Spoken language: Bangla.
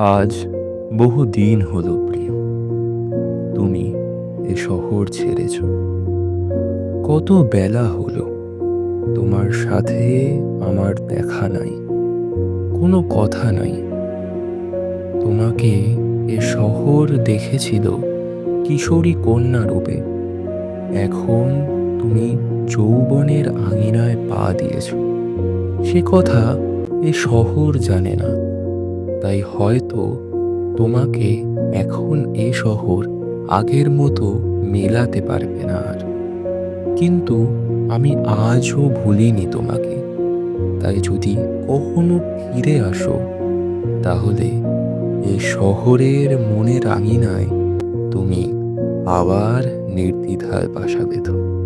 আজ বহু দিন হলো প্রিয়। তুমি এ শহর ছেড়েছ। কত বেলা হলো। তোমার সাথে আমার দেখা নাই। কোনো কথা নাই। তোমাকে এ শহর দেখেছিল কিশোরী কন্যা রূপে। এখন তুমি যৌবনের আঙিনায় পা দিয়েছ। সে কথা এ শহর জানে না। তাই হয়তো তোমাকে এখন এ শহর আগের মতো মেলাতে পারবে না আর। কিন্তু আমি আজও ভুলিনি তোমাকে। তাই যদি কখনো ফিরে আসো, তাহলে এ শহরের মনের আঙিনায় তুমি আবার নির্দ্বিধায় বাসা বেঁধো।